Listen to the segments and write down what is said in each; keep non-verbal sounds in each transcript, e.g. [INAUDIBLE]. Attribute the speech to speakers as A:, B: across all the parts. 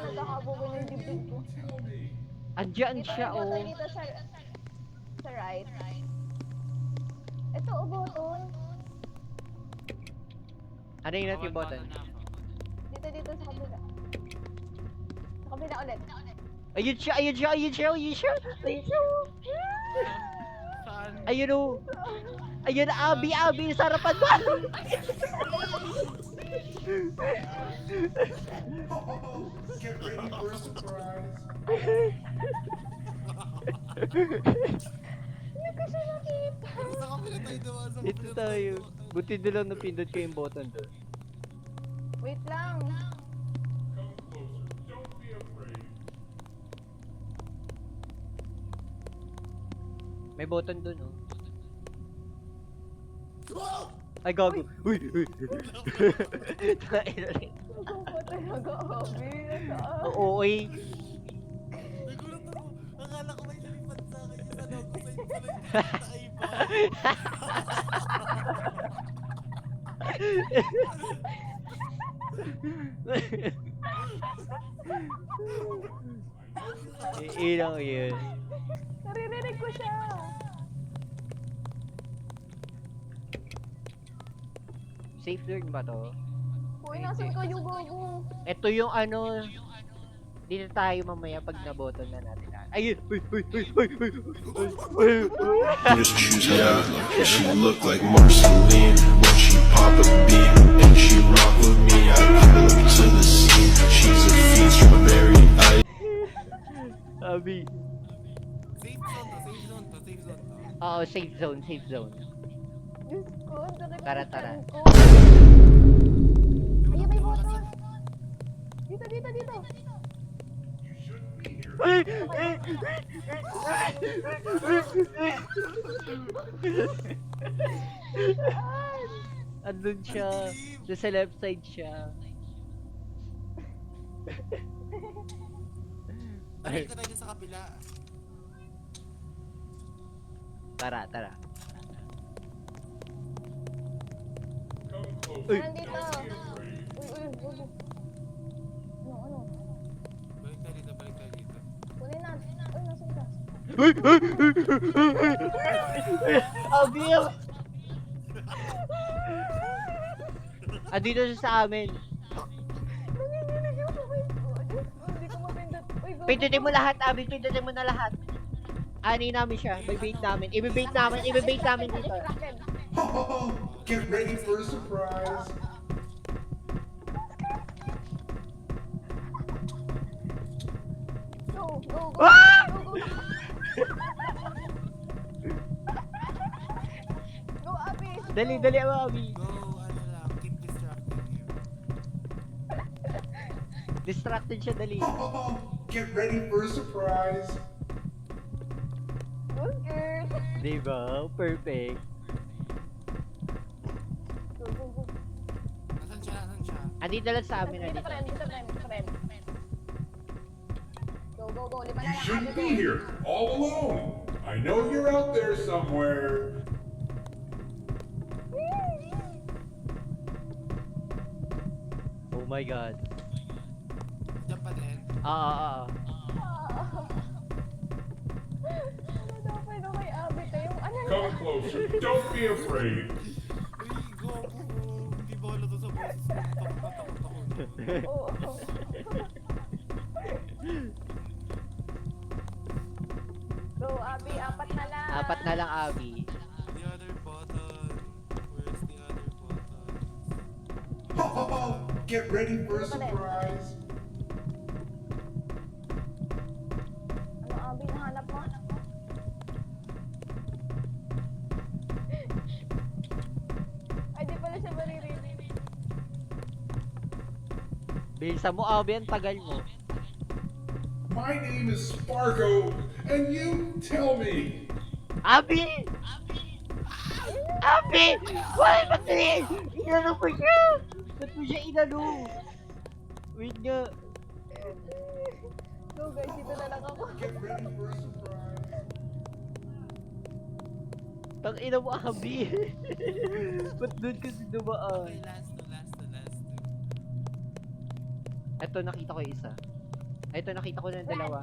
A: nagkakabugan yung dibdib ko.
B: Andyan
A: Dito
B: siya, oh.
A: dito sa, sa right. Ito, o button.
B: Ano yung natin button?
A: Dito, dito sa kabila. Sa kabila ulit.
B: Ayun siya, ayun siya, ayun siya, ayun siya. Ayun siya. Ayun oh. Ayun, Abi, Abi, sarapan mo. [LAUGHS]
C: Get ready for a surprise.
A: Hindi ko siya nakita.
B: Ito tayo. Buti na lang napindot ko yung button doon.
A: Wait lang.
B: May button doon, oh. Ay, gago. Uy, uy.
A: Ako pa talaga, Abi. Nasaan?
B: Oo, eh.
D: Nagulat ako. Akala ko may lumipad sa akin. Yung ano ko sa'yo pala yung nakaiba.
B: Ilang yun.
A: Naririnig ko siya.
B: Safe learn ba to?
A: Uy, nasan kayo, gago?
B: Ito yung ano, dito tayo mamaya pag naboton na natin. Ayun! Uy, uy, uy, uy, uy, uy, uy, uy.
E: Just choose yeah. She look like Marceline when she pop a bean and she rock with me. I pull up to the scene. She's a fiend, strawberry ice.
B: Abi.
D: Safe zone to, safe zone to, safe zone to.
B: Oo, safe zone, safe zone. Tara, tara.
A: ko. Ayun, may
D: sa-
A: Dito, dito, dito.
B: Ay! [LAUGHS]
A: Saan?
B: Andun siya. Doon sa left side siya.
D: Ka tayo sa kabila.
B: Tara, tara.
A: Parang dito. Uy, uy, uy. Ano, ano?
D: Balik tayo dito, balik tayo dito.
A: Kunin natin. Uy, nasan ka?
B: Uy! Uy! Abi! Andito siya sa amin.
A: Uy.
B: Pindutin mo lahat, Abi. Pindutin mo na lahat. Ani namin siya. Bibait namin. Ibibait namin. Ibibait namin dito.
C: Oh, get ready for a surprise.
A: Go, go, go.
B: Ah!
A: Go, go. Go, Abi.
B: Dali, dali, Abi.
D: Go, ano lang, keep distracting him.
B: Distracted siya, dali.
C: Oh, get ready for a surprise.
A: Go, girl.
B: Diba? Perfect. Andito lang sa amin,
A: Dito, friend. Dito, friend. Friend. Go, go, go. Lima na
C: You
A: lang.
C: shouldn't be
A: go.
C: here all alone. I know you're out there somewhere.
B: Oh my God.
D: Diyan pa din.
B: Ah, ah, ah. [LAUGHS]
A: Ano daw pa kay Abi kayo? Ano na?
C: Come closer. Don't be afraid.
A: Oo. [LAUGHS] Go, Abi. Apat na lang.
B: Apat na lang, Abi.
D: The other button. Where's the other button?
C: Oh, get ready for a surprise.
B: Bilisan mo, Abi. Ang tagal mo.
C: My name is Spargo, and you tell me.
B: Abi! Abi! Why ba rin? Inano ko siya! Ba't mo siya inano? Wait nga.
A: Go, guys. Dito na lang ako.
C: Get ready for a surprise.
B: Tang ina mo, Abi. [LAUGHS] Ba't doon kasi dumaan?
D: Okay, last to, last to, last to.
B: Eto, nakita ko isa. Ito, nakita ko na yung dalawa.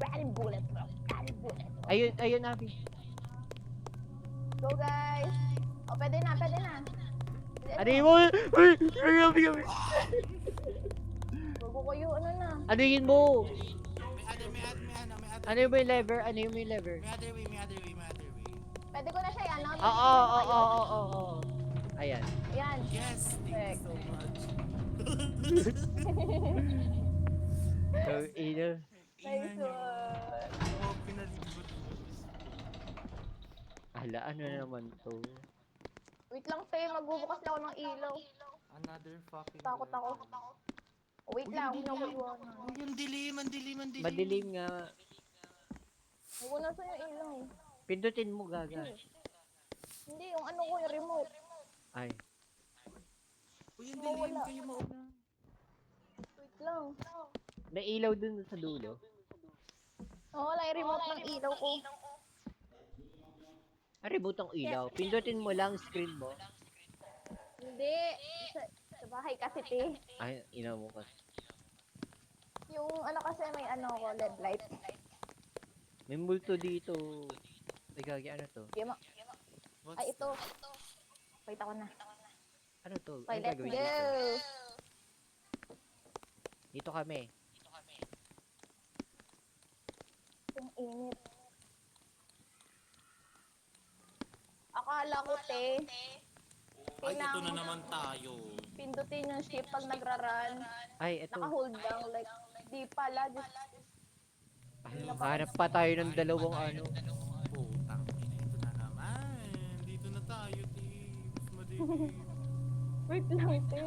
A: Very bulletproof. Very bulletproof.
B: Ayun, ayun, Abby.
A: Go guys! O, pwede na, pwede na. Pwede
B: Ano
A: na.
B: yun mo? Ay, ay, Abby, Abby.
A: Bago ano na.
B: Ano yun mo?
D: May other, may other, may ano, may other.
B: Ano yung may lever? Ano yung may lever?
D: May other way, may other way, may other way.
A: Pwede ko na siya yan.
B: Oo, oo, oo, oo, oo. Ayan.
A: Yan.
D: Yes, thank you so much.
A: Nice
D: Ina nyo.
A: one.
D: Oo, pinalibot.
B: Hala, ano na naman to?
A: Wait lang, te. Magbubukas lang ako ng ilaw.
D: Another fucking
A: Takot ako. Wait lang, huwag na ko iwanan.
D: Uy, ang dilim, ang dilim, ang dilim.
B: Madilim nga.
A: Huwag na sa yung ilaw.
B: Pindutin mo, gaga.
A: Hindi, yung ano ko, yung remote.
B: Ay.
D: Uy, ang dilim,
A: wala.
D: kayo mauna.
A: Wait lang.
B: May ilaw dun sa dulo.
A: Oo, wala yung remote ng ilaw ko.
B: Ah, remote ang ilaw. Pindutin mo lang screen mo.
A: Hindi. Sa, sa bahay kasi, te.
B: Ay, ina mo kasi.
A: Yung ano kasi may ano ko, LED light.
B: May multo dito. Ay, gagi, ano to?
D: What's
A: Ay, ito. Wait ako na.
B: Ano to?
A: Okay,
B: Ano
A: let's
B: gagawin
A: go.
B: dito? Dito kami.
A: Ang init. Akala ko, te.
D: Ay, ito na naman tayo.
A: pindutin yung ship pag nagra-run.
B: Ay, eto.
A: Naka-hold lang. Like, di pala. Just,
B: Ay, hanap pa tayo ng dalawang ano.
D: Putang ina, ito na naman. Dito na tayo, team. Mas madilim. [LAUGHS]
A: wait lang, te.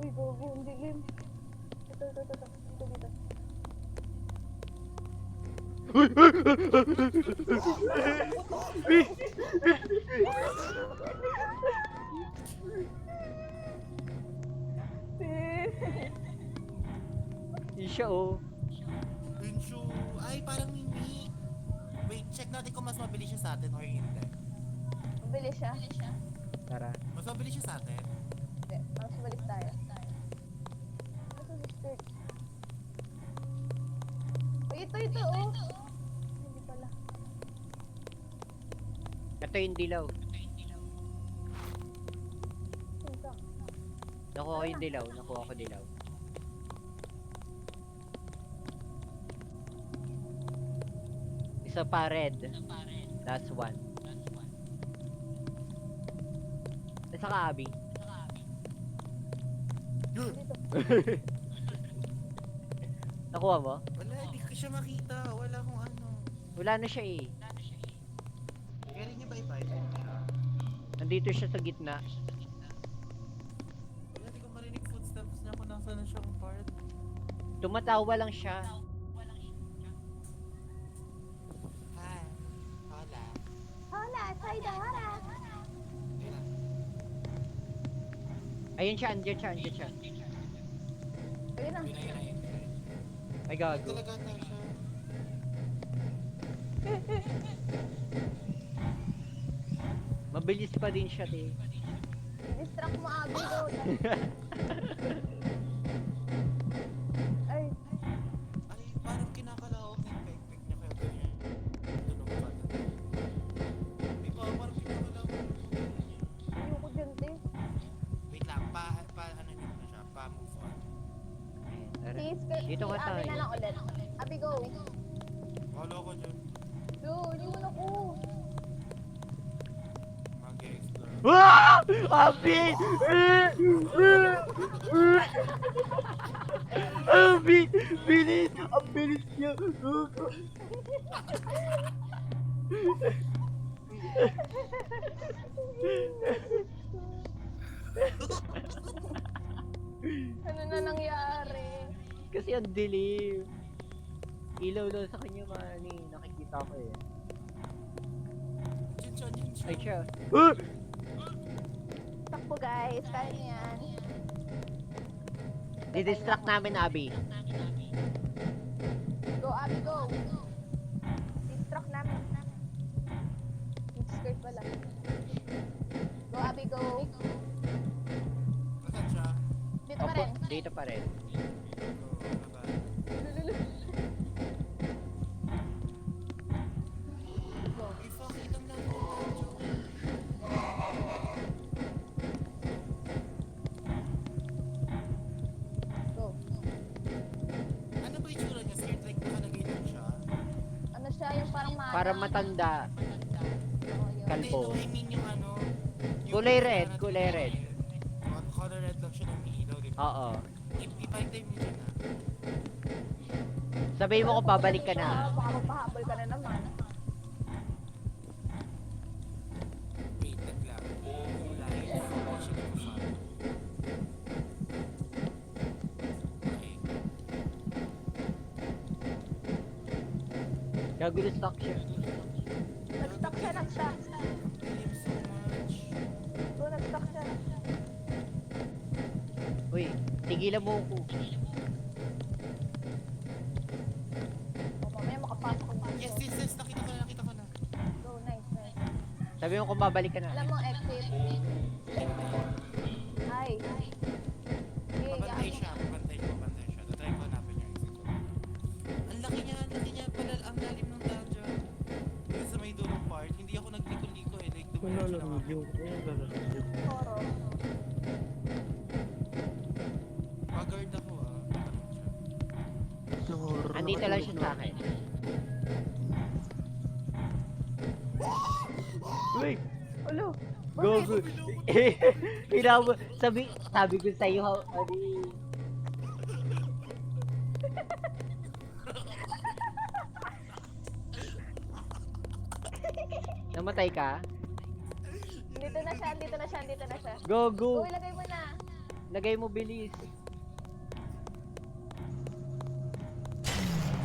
A: Uy, gogo, ang dilim. Ito, ito, ito, ito. Ito, dito.
B: Yun siya, oh.
D: Pinsyo. Ay, parang mini. Wait, check natin kung mas mabilis siya sa atin or hindi.
A: Mabilis siya.
B: Tara.
D: Mas mabilis siya sa atin.
A: Hindi, mas malis tayo. Ito si ito, ito, oh. Hindi pala.
B: Ito yung dilaw.
A: Ito.
B: Nakuha ko yung dilaw. Nakuha ko dilaw. Isa pa red. Last one. Isa ka, Abby. [LAUGHS] Nakuha mo?
D: Wala, hindi ko siya makita. Wala akong ano.
B: Wala na siya eh.
D: Kaya niya ba ipa
B: Nandito siya sa gitna.
D: Wala, hindi ko marinig footsteps niya kung nasa na siyang part.
B: Tumatawa lang siya.
D: Hi. Hola.
A: Hola, soy Dora.
D: Ayun
B: siya, andyan siya, andyan siya.
A: Ayun na.
D: Yun na, yun na, yun na.
B: Ay gago.
D: Talaga na siya.
B: Mabilis pa din siya, te.
A: Distract mo, Abby, go. [LAUGHS]
B: Abi! Abi! Bilis! Ang bilis niya!
A: Ano na nangyari?
B: Kasi ang dilim. Ilaw lang sa kanya mani. Nakikita ko eh. Ay siya.
A: Takbo, guys. Kaya niyo yan.
B: Didistract namin, Abi.
A: Go, Abby, go. Distract namin. Yung skirt pala. Go, Abby, go. Dito pa rin.
B: dito pa rin. Matanda. Kalbo.
D: I mean yung ano. yung
B: Kulay red, kulay
D: na-
B: red.
D: Color red lang siya ng ilaw, di ba?
B: Oo.
D: I-buy time mo dyan ah.
B: Sabihin mo kung babalik ka na.
A: Baka magpahabol ka na naman.
D: Wait, lang. Wala yun. Ako siya nagpa-follow. Okay.
B: Gagulo stock siya. Tigilan mo ako.
A: O, mamaya makapasok ko.
D: Yes, yes, yes. Nakita ko na, nakita ko na.
A: Go, nice, nice.
B: Sabi mo kung babalik ka na.
A: Alam mo, exit. Ay. Okay,
D: Pabantay
A: yan.
D: siya, pabantay ko, pabantay siya. Tatry ko hanapin yung exit ko. Ang laki niya, ang laki niya pala, ang lalim ng dungeon. Dito sa may dulong part, hindi ako nagliko-liko eh. Like, dumayo siya ng
A: Toro.
D: Siya.
B: Andito lang siya sa akin. Uy,
A: Ulo.
B: go, go. [LAUGHS] Eh, mo, sabi, sabi ko sa'yo, ano, [LAUGHS] Namatay ka?
A: Dito na siya, dito na siya, dito na siya.
B: Go,
A: Go,
B: go!
A: ilagay mo na.
B: Lagay mo bilis.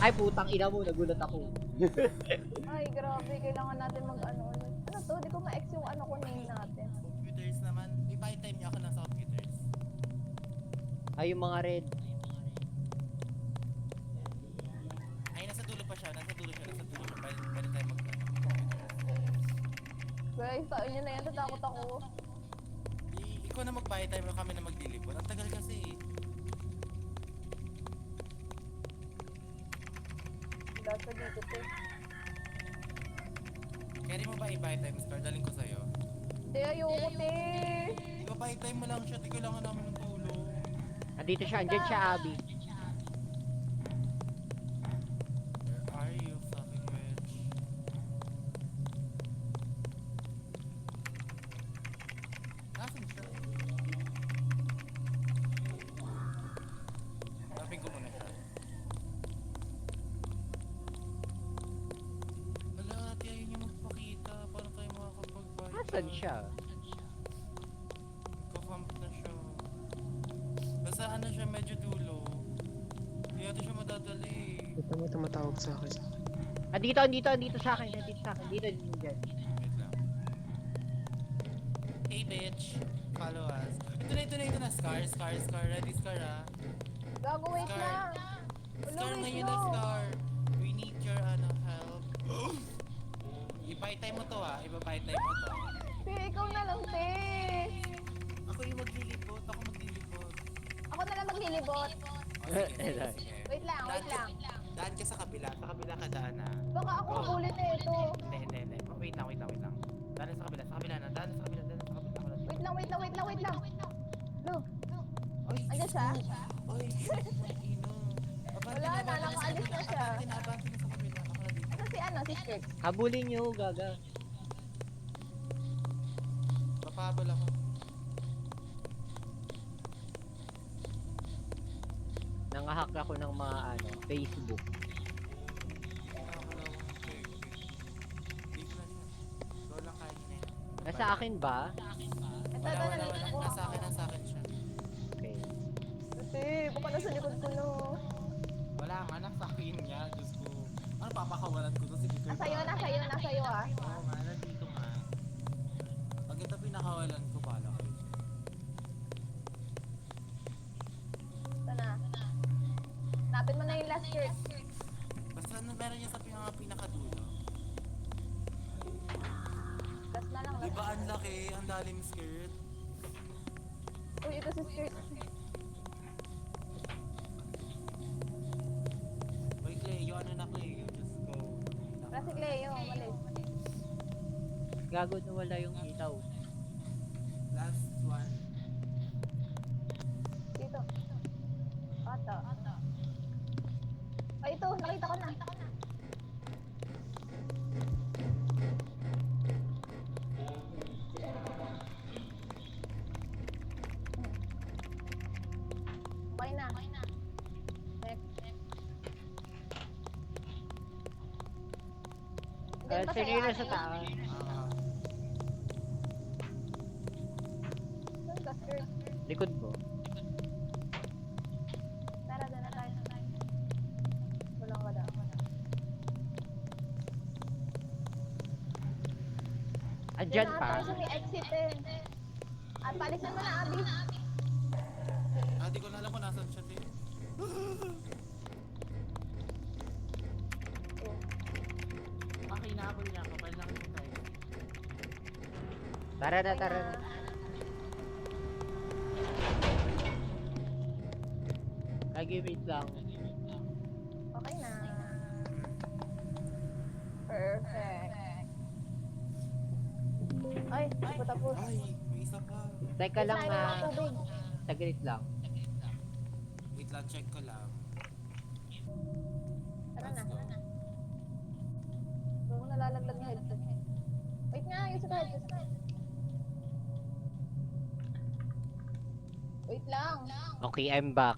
B: Ay, putang ina mo, nagulat ako. [LAUGHS]
A: Ay, grabe. Kailangan natin mag-ano. Ano Ano to? Di ko ma-ex yung ano ko name natin.
D: Computers naman. May buy time niya ako lang sa computers.
B: Ay, yung mga red.
D: Ay, nasa dulo pa siya. Nasa dulo siya. Nasa dulo siya. Pwede, pwede tayo mag
A: Guys, taon nyo na yan. Tatakot ako.
D: I- ikaw na mag-buy time kami na mag-deliver. Ang tagal kasi eh.
A: Wala sa dito to.
D: Carry mo ba i-buy time, Scar? Daling ko sa'yo.
A: Hindi, ayoko, te.
D: Iba-buy time mo lang siya. Di kailangan namin ng tulong.
B: Andito siya, andyan siya, Abby.
D: Basta ano siya, medyo dulo. Hindi ata siya madadali.
F: Ito mo tumatawag sa akin.
B: Andito, andito, andito sa akin, andito sa akin. Dito, dito, dyan.
D: Wait lang. Hey bitch, follow us. Ito na, ito na, ito na. Scar, Scar, Scar. Ready, Scar ah.
A: Gago, wait
D: Scar.
A: lang.
D: Scar
A: wait
D: ngayon na. Scar. We need your ano, help. [GASPS] Time mo to ah. Iba-buy time mo to.
A: Te, ikaw na lang, te.
D: Ako yung maglilibot. Ako maglilibot.
A: Ako na lang maglilibot.
D: Oh, [LAUGHS] sige, sige, sige.
A: Wait lang, wait lang.
D: Daan ka sa kabila. Sa kabila ka daan ah.
A: Baka ako huli na ito.
D: Hindi, hindi, hindi. Oh, wait lang, wait lang, wait lang. Daan sa kabila. Sa kabila na. Daan sa kabila. Daan sa kabila. Na-
A: Wait lang, wait lang, wait lang, wait lang. Lo,
D: Ay,
A: andyan siya?
D: Ay, ino.
A: Wala na, nakaalis na siya.
D: Abante na, abante na sa kabila. Ako na dito.
A: Ito si ano, si Skirt.
B: Habulin nyo, gaga.
D: Papabal ako.
B: Ako ng mga, ano, Facebook. Nasa akin ba?
A: Ito, ito,
D: wala, wala.
A: ako.
D: Nasa akin, nasa akin siya.
B: Okay.
A: Ate, baka nasa likod ko no.
D: Wala nga, nasa akin niya. Diyos ko. Ano, papakawalan ko to si Peter.
A: Nasa iyo, nasa iyo, nasa iyo ah.
D: Oo nga, nandito nga. Pag ito pinakawalan ko,
A: Uy,
D: Cleo, ano na Cleo? Just go.
A: Kasi Cleo, malis.
B: Gago na wala yung ilaw.
D: Last one.
A: Dito. Ata. Ay, ito, nakita ko na.
B: Ah, yun sa
A: Ate?
D: Ah,
A: skirt?
B: Likod mo.
A: Tara, doon na tayo. Walang wala.
B: Andyan pa.
A: tayo sa may exit eh. At palisan mo na, Abby.
D: ah, di ko na alam kung nasan siya. [LAUGHS]
G: Okay na ako niya, kapal lang ko tayo.
B: Tara na, tara na. Lagi wait lang.
A: Okay na. Perfect. Ay, hindi pa tapos.
D: Ay, may isa pa.
B: Teka lang na.
A: tubig.
B: Saglit lang.
D: Wait lang, check ko lang.
A: Tara na.
D: go.
A: Doon ko nalalaglag na headset. Wait nga, yung sa headset. Wait lang.
B: Okay, I'm back.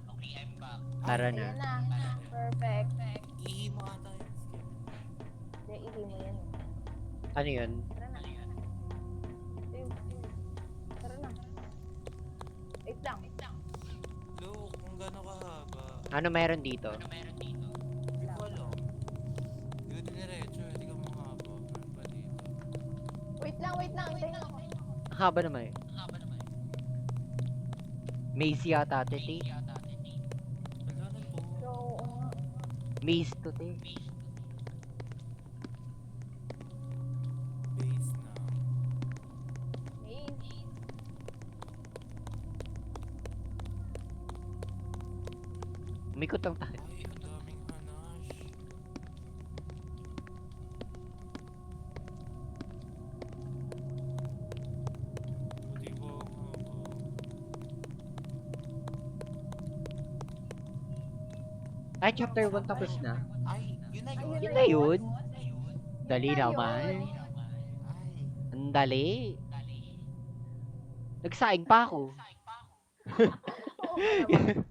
B: Tara
A: Ayan
B: na.
A: na. Perfect.
D: Ihi mo ata yun.
A: Hindi, ihi mo yan.
B: Ano yun?
A: Tara na. Ayun, ayun. Tara na. Wait lang.
D: Look, kung gano'n kahaba.
B: Ano meron dito?
D: Hindi ko alam. Hindi ko diniretso, hindi ko mahaba. Meron pa dito.
A: Wait lang, wait lang. Hintayin ako.
B: Haba naman eh. Maze yata, te. te.
D: Wala po.
A: Oo nga.
B: Maze to, te. Umikot lang tayo.
D: Ay,
B: chapter 1 tapos na.
D: Ay, yun na yun.
B: Yun na yun. Dali naman.
D: Ay.
B: Ang dali. Nagsaing pa ako. [LAUGHS]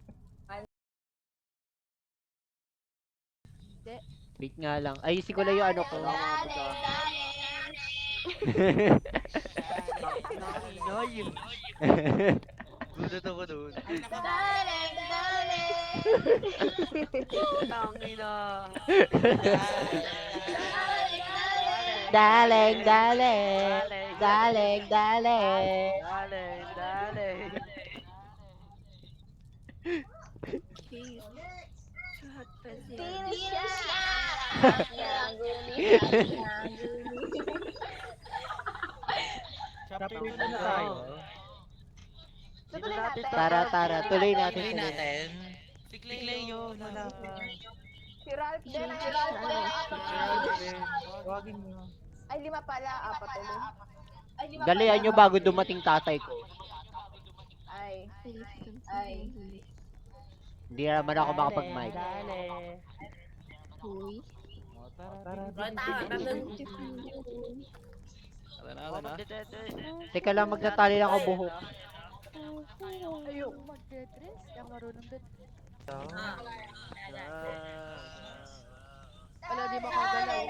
B: Wait nga lang. Ayusin ko lang yung ano ko. [LAUGHS]
G: Gulat ako doon.
D: Ay,
A: Darling, darling.
G: Tangina.
B: Daling, daling. Daling, daling.
G: Dale, dale.
A: Finish.
G: Chapter 2 na tayo.
B: Tara, tara. Tuloy natin.
G: Tuloy. natin.
D: Si Cleo, wala.
A: Si Ralph din. Ay, Ralph din.
G: Huwagin mo.
A: Ay, lima pala. Apat ulit. Ay, lima
B: Dalian
A: pala.
B: nyo bago dumating tatay ko.
A: Ay. Ay.
B: Hindi naman ako makapag-mic.
G: Dale. Tara na,
B: Teka lang, magtatali lang ako buhok.
A: Ayoko mag-dress. Yung marunong. Wala, di ba kagalaw?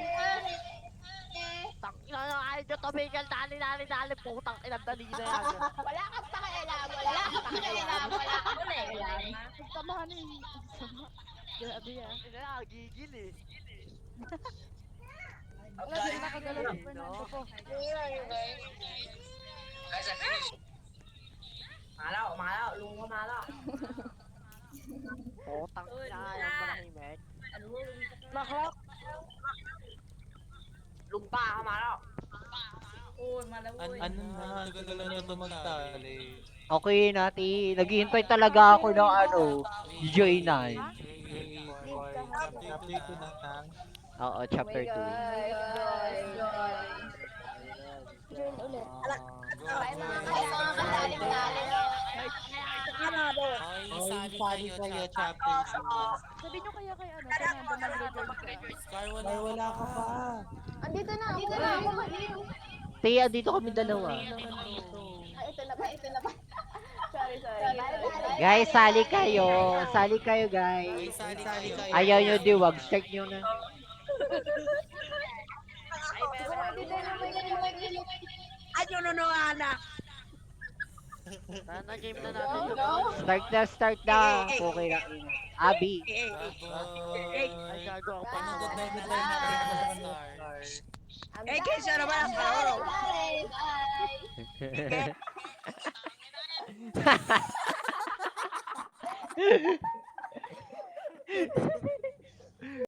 G: Tangina na kayo dyan, tumigil, dali, dali, dali, putang ina, dali na [LAUGHS] yan.
A: Wala kang pakialam. Wala kang pakialam. Wala kang pakialam.
G: Samahan eh. Grabe yan. Ina na, gigil eh. [LAUGHS]
A: Wala, di nakagalaw si Fernando po.
G: Putang ina, yan manahimik.
D: An ano na, tagal na naman magtali.
B: Okay, Nati. Naghihintay talaga ako ng ano, J9.
D: Chapter 2 na lang.
B: Oo, chapter 2.
A: Guys, guys, guys. Join ulit. Ay, mga kaya mga kasaling-saling.
D: Ay, sali kayo, chapter 2.
A: Sabi nyo kaya kay ano, Fernando mag-rejoin ka.
D: Scar, wala, wala ka pa.
A: Andito na, andito na ako.
B: Tia, dito kami dalawa.
A: Ay, ito na ba? Ito na ba? sorry, sorry.
B: Guys, sali kayo. Sali kayo,
D: Ay,
B: guys.
D: sali kayo.
B: Ayaw nyo diwag. Check nyo na.
H: Ano no no Ana?
G: Sana game na natin
A: No, no.
B: Start na, start na. Okay lang. Abi.
G: Ay, gago ako pa.
D: Na na
H: eh, kaysa naman ang kalaro.
A: Bye, bye.